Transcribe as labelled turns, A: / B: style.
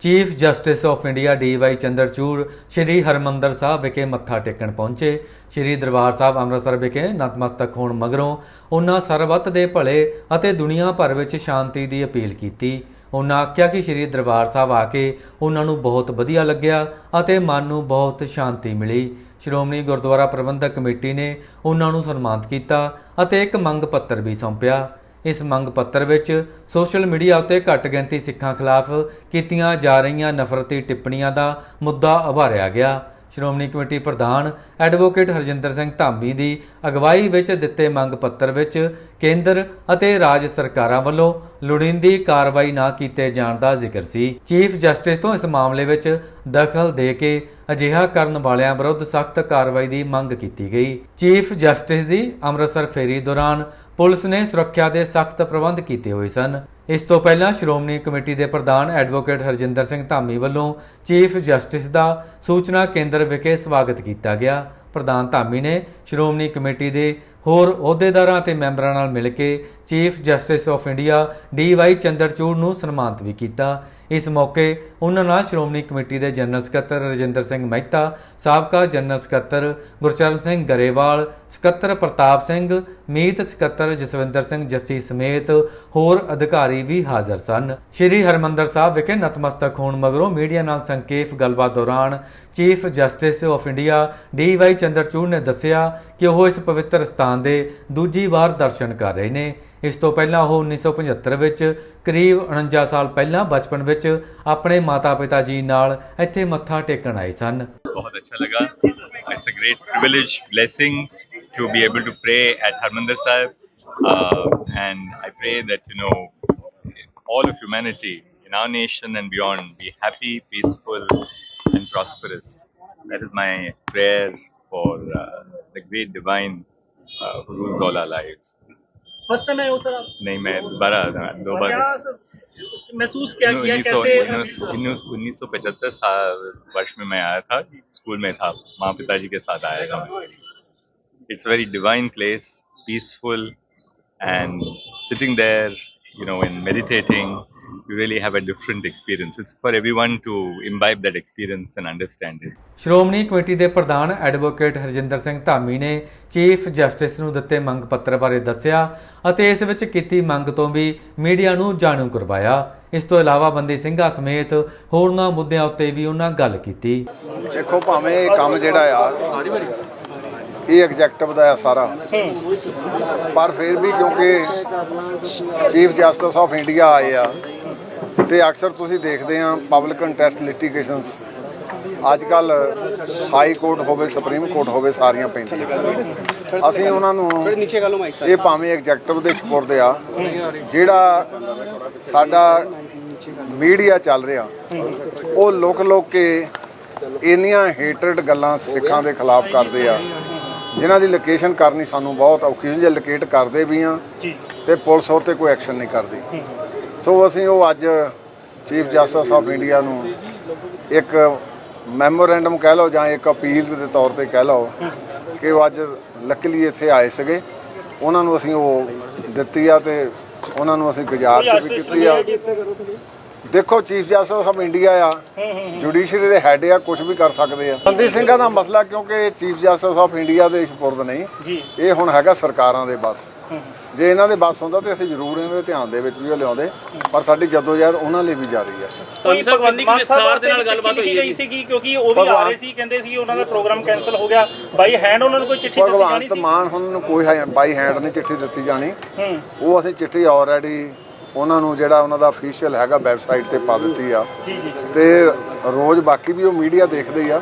A: Chief justice of India D Y Chandrachud Sri Harmandir Sahib ਵਿਖੇ ਮੱਥਾ ਟੇਕਣ ਪਹੁੰਚੇ। ਸ੍ਰੀ ਦਰਬਾਰ ਸਾਹਿਬ ਅੰਮ੍ਰਿਤਸਰ ਵਿਖੇ ਨਤਮਸਤਕ ਹੋਣ ਮਗਰੋਂ ਉਹਨਾਂ ਸਰਬੱਤ ਦੇ ਭਲੇ ਅਤੇ ਦੁਨੀਆ ਭਰ ਵਿੱਚ ਸ਼ਾਂਤੀ ਦੀ ਅਪੀਲ ਕੀਤੀ। ਉਹਨਾਂ ਆਖਿਆ ਕਿ ਸ੍ਰੀ ਦਰਬਾਰ ਸਾਹਿਬ ਆ ਕੇ ਉਹਨਾਂ ਨੂੰ ਬਹੁਤ ਵਧੀਆ ਲੱਗਿਆ ਅਤੇ ਮਨ ਨੂੰ ਬਹੁਤ ਸ਼ਾਂਤੀ ਮਿਲੀ। ਸ਼੍ਰੋਮਣੀ ਗੁਰਦੁਆਰਾ ਪ੍ਰਬੰਧਕ ਕਮੇਟੀ ਨੇ ਉਹਨਾਂ ਨੂੰ ਸਨਮਾਨਿਤ ਕੀਤਾ ਅਤੇ ਇੱਕ ਮੰਗ ਪੱਤਰ ਵੀ ਸੌਂਪਿਆ। ਇਸ ਮੰਗ ਪੱਤਰ ਵਿੱਚ ਸੋਸ਼ਲ ਮੀਡੀਆ ਉੱਤੇ ਘੱਟ ਗਿਣਤੀ ਸਿੱਖਾਂ ਖਿਲਾਫ ਕੀਤੀਆਂ ਜਾ ਰਹੀਆਂ ਨਫ਼ਰਤੀ ਟਿੱਪਣੀਆਂ ਦਾ ਮੁੱਦਾ ਉਭਾਰਿਆ ਗਿਆ। ਸ਼੍ਰੋਮਣੀ ਕਮੇਟੀ ਪ੍ਰਧਾਨ ਐਡਵੋਕੇਟ ਹਰਜਿੰਦਰ ਸਿੰਘ ਧਾਮੀ ਦੀ ਅਗਵਾਈ ਵਿੱਚ ਦਿੱਤੇ ਮੰਗ ਪੱਤਰ ਵਿੱਚ ਕੇਂਦਰ ਅਤੇ ਰਾਜ ਸਰਕਾਰਾਂ ਵੱਲੋਂ ਲੋੜੀਂਦੀ ਕਾਰਵਾਈ ਨਾ ਕੀਤੇ ਜਾਣ ਦਾ ਜ਼ਿਕਰ ਸੀ। ਚੀਫ ਜਸਟਿਸ ਤੋਂ ਇਸ ਮਾਮਲੇ ਵਿੱਚ ਦਖਲ ਦੇ ਕੇ ਅਜਿਹਾ ਕਰਨ ਵਾਲਿਆਂ ਵਿਰੁੱਧ ਸਖਤ ਕਾਰਵਾਈ ਦੀ ਮੰਗ ਕੀਤੀ ਗਈ। ਚੀਫ ਜਸਟਿਸ ਦੀ ਅੰਮ੍ਰਿਤਸਰ ਫੇਰੀ ਦੌਰਾਨ ਪੁਲਿਸ ਨੇ ਸੁਰੱਖਿਆ ਦੇ ਸਖਤ ਪ੍ਰਬੰਧ ਕੀਤੇ ਹੋਏ ਸਨ। ਇਸ ਤੋਂ ਪਹਿਲਾਂ ਸ਼੍ਰੋਮਣੀ ਕਮੇਟੀ ਦੇ ਪ੍ਰਧਾਨ ਐਡਵੋਕੇਟ ਹਰਜਿੰਦਰ ਸਿੰਘ ਧਾਮੀ ਵੱਲੋਂ ਚੀਫ ਜਸਟਿਸ ਦਾ ਸੂਚਨਾ ਕੇਂਦਰ ਵਿਖੇ ਸਵਾਗਤ ਕੀਤਾ ਗਿਆ। ਪ੍ਰਧਾਨ ਧਾਮੀ ਨੇ ਸ਼੍ਰੋਮਣੀ ਕਮੇਟੀ ਦੇ ਹੋਰ ਅਹੁਦੇਦਾਰਾਂ ਤੇ ਮੈਂਬਰਾਂ ਨਾਲ ਮਿਲ ਕੇ chief justice of India D Y Chandrachud ਨੂੰ ਸਨਮਾਨਿਤ ਵੀ ਕੀਤਾ। ਇਸ ਮੌਕੇ ਉਹਨਾਂ ਨਾਲ ਸ਼੍ਰੋਮਣੀ ਕਮੇਟੀ ਦੇ ਜਨਰਲ ਸਕੱਤਰ ਰਜਿੰਦਰ ਸਿੰਘ ਮਹਿਤਾ, ਸਾਬਕਾ ਜਨਰਲ ਸਕੱਤਰ ਗੁਰਚਰਨ ਸਿੰਘ ਗਰੇਵਾਲ, ਸਕੱਤਰ ਪ੍ਰਤਾਪ ਸਿੰਘ, ਮੀਤ ਸਕੱਤਰ ਜਸਵਿੰਦਰ ਸਿੰਘ ਜੱਸੀ ਸਮੇਤ ਹੋਰ ਅਧਿਕਾਰੀ ਵੀ ਹਾਜ਼ਰ ਸਨ। ਸ਼੍ਰੀ ਹਰਮੰਦਰ ਸਾਹਿਬ ਵਿਖੇ ਨਤਮਸਤਕ ਹੋਣ ਮਗਰੋਂ ਮੀਡੀਆ ਨਾਲ ਸੰਖੇਪ ਗੱਲਬਾਤ ਦੌਰਾਨ chief justice of India D Y Chandrachud ਨੇ ਦੱਸਿਆ ਕਿ ਉਹ ਇਸ ਪਵਿੱਤਰ ਸਥਾਨ ਦੇ ਦੂਜੀ ਵਾਰ ਦਰਸ਼ਨ ਕਰ ਰਹੇ ਨੇ। ਇਸ ਤੋਂ ਪਹਿਲਾਂ ਉਹ 1975 ਵਿੱਚ ਕਰੀਬ 49 ਸਾਲ ਪਹਿਲਾਂ ਬਚਪਨ ਵਿੱਚ ਆਪਣੇ ਮਾਤਾ-ਪਿਤਾ ਜੀ ਨਾਲ ਇੱਥੇ ਮੱਥਾ ਟੇਕਣ ਆਏ ਸਨ
B: ਬਹੁਤ ਅੱਛਾ ਲੱਗਾ it's a great privilege blessing to be able to pray at Harmandir Sahib and I pray that you know all of humanity in our nation and beyond be happy, peaceful, and prosperous. That is my prayer for uh, the great divine uh, who rules all our lives.
C: First time आए हो sir आप?
B: नहीं मैं दोबारा
C: दोबारा महसूस क्या किया कैसे
B: उन्नीस सौ पचहत्तर वर्ष में मैं आया था स्कूल में था माँ पिताजी के साथ आया था। It's very divine place peaceful and sitting there you know in meditating you really have a different experience. It's for everyone to imbibe that experience and understand it.
A: Shiromani committee ਦੇ ਪ੍ਰਧਾਨ ਐਡਵੋਕੇਟ ਹਰਜਿੰਦਰ ਸਿੰਘ ਧਾਮੀ ਨੇ chief justice ਨੂੰ ਦਿੱਤੇ ਮੰਗ ਪੱਤਰ ਬਾਰੇ ਦੱਸਿਆ ਅਤੇ ਇਸ ਵਿੱਚ ਕੀਤੀ ਮੰਗ ਤੋਂ ਵੀ ਮੀਡੀਆ ਨੂੰ ਜਾਣੂ ਕਰਵਾਇਆ। ਇਸ ਤੋਂ ਇਲਾਵਾ ਬੰਦੀ ਸਿੰਘਾਂ ਸਮੇਤ ਹੋਰਨਾਂ ਮੁੱਦਿਆਂ ਉੱਤੇ ਵੀ ਉਹਨਾਂ ਗੱਲ ਕੀਤੀ।
D: ਦੇਖੋ ਭਾਵੇਂ ਇਹ ਕੰਮ ਜਿਹੜਾ ਆ ਇਹ ਐਗਜ਼ੈਕਟਿਵ ਦਾ ਆ ਸਾਰਾ ਪਰ ਫਿਰ ਵੀ ਕਿਉਂਕਿ ਚੀਫ ਜਸਟਿਸ ਆਫ ਇੰਡੀਆ ਆਏ ਆ ਤੇ ਅਕਸਰ ਤੁਸੀਂ ਦੇਖਦੇ ਆ ਪਬਲਿਕ ਕੰਟੈਸਟ ਲਿਟੀਗੇਸ਼ਨਸ ਅੱਜ ਕੱਲ ਹਾਈ ਕੋਰਟ ਹੋਵੇ ਸੁਪਰੀਮ ਕੋਰਟ ਹੋਵੇ ਸਾਰੀਆਂ ਪੈਂਦੀਆਂ। ਅਸੀਂ ਉਹਨਾਂ ਨੂੰ ਇਹ ਭਾਵੇਂ ਐਗਜ਼ੈਕਟਿਵ ਦੇ ਸਪੁਰਦ ਆ ਜਿਹੜਾ ਸਾਡਾ ਮੀਡੀਆ ਚੱਲ ਰਿਹਾ ਉਹ ਲੁਕ ਲੁਕ ਕੇ ਇੰਨੀਆਂ ਹੇਟਰਡ ਗੱਲਾਂ ਸਿੱਖਾਂ ਦੇ ਖਿਲਾਫ ਕਰਦੇ ਆ ਜਿਨ੍ਹਾਂ ਦੀ ਲੋਕੇਸ਼ਨ ਕਰਨੀ ਸਾਨੂੰ ਬਹੁਤ ਔਖੀ ਹੁੰਦੀ ਹੈ ਲੋਕੇਟ ਕਰਦੇ ਵੀ ਆ ਤੇ ਪੁਲਿਸ ਉਹ ਤੇ ਕੋਈ ਐਕਸ਼ਨ ਨਹੀਂ ਕਰਦੀ। ਸੋ ਅਸੀਂ ਉਹ ਅੱਜ ਚੀਫ ਜਸਟਿਸ ਆਫ ਇੰਡੀਆ ਨੂੰ ਇੱਕ ਮੈਮੋਰੈਂਡਮ ਕਹਿ ਲਓ ਜਾਂ ਇੱਕ ਅਪੀਲ ਦੇ ਤੌਰ ਤੇ ਕਹਿ ਲਓ ਕਿ ਉਹ ਅੱਜ ਲੱਕਲੀ ਇੱਥੇ ਆਏ ਸੀਗੇ। ਉਹਨਾਂ ਨੂੰ ਅਸੀਂ ਉਹ ਦਿੱਤੀ ਆ ਤੇ ਉਹਨਾਂ ਨੂੰ ਅਸੀਂ ਗੁਜ਼ਾਰਿਸ਼ ਵੀ ਕੀਤੀ ਆ। ਦੇਖੋ ਚੀਫ ਜਸਟਿਸ ਆਫ ਇੰਡੀਆ ਆ। ਜੁਡੀਸ਼ਰੀ ਦੇ ਹੈੱਡ ਆ ਕੁਝ ਵੀ ਕਰ ਸਕਦੇ ਆ। ਬੰਦੀ ਸਿੰਘਾਂ ਦਾ ਮਸਲਾ ਕਿਉਂਕਿ ਚੀਫ ਜਸਟਿਸ ਆਫ ਇੰਡੀਆ ਦੇ ਸਪੁਰਦ ਨਹੀਂ। ਇਹ ਹੁਣ ਹੈਗਾ ਸਰਕਾਰਾਂ ਦੇ ਬਸ। ਜੇ ਇਹਨਾਂ ਦੇ ਬਸ ਹੁੰਦਾ ਤੇ ਅਸੀਂ ਜ਼ਰੂਰ ਇਹਨਾਂ ਦੇ ਧਿਆਨ ਦੇ ਵਿੱਚ ਵੀ ਉਹ ਲਿਆਉਂਦੇ ਪਰ ਸਾਡੀ ਜਦੋਜਹਿਦ ਉਹਨਾਂ ਲਈ ਵੀ ਜਾਰੀ ਆ
C: ਕੋਈ ਭਗਵੰਤ ਮਾਨ ਸਾਹਿਬ ਦੇ ਨਾਲ ਗੱਲਬਾਤ ਹੋਈ ਗਈ ਸੀਗੀ ਕਿਉਂਕਿ ਉਹ ਵੀ ਆ ਰਹੇ ਸੀ ਕਹਿੰਦੇ ਸੀ ਉਹਨਾਂ ਦਾ ਪ੍ਰੋਗਰਾਮ ਕੈਨਸਲ ਹੋ ਗਿਆ। ਬਾਈ ਹੈਂਡ ਉਹਨਾਂ ਨੂੰ ਕੋਈ ਚਿੱਠੀ ਦਿੱਤੀ ਜਾਣੀ
D: ਭਗਵੰਤ
C: ਸੀ?
D: ਮਾਨ ਹੁਣ ਨੂੰ ਕੋਈ ਬਾਈ ਹੈਂਡ ਨਹੀਂ ਚਿੱਠੀ ਦਿੱਤੀ ਜਾਣੀ।
C: ਹੂੰ।
D: ਉਹ ਅਸੀਂ ਚਿੱਠੀ ਆਲਰੇਡੀ ਉਹਨਾਂ ਨੂੰ ਜਿਹੜਾ ਉਹਨਾਂ ਦਾ ਅਫੀਸ਼ੀਅਲ ਹੈਗਾ ਵੈਬਸਾਈਟ ਤੇ ਪਾ ਦਿੱਤੀ ਆ।
C: ਜੀ ਜੀ
D: ਤੇ ਰੋਜ਼ ਬਾਕੀ ਵੀ ਉਹ ਮੀਡੀਆ ਦੇਖਦੇ ਹੀ ਆ।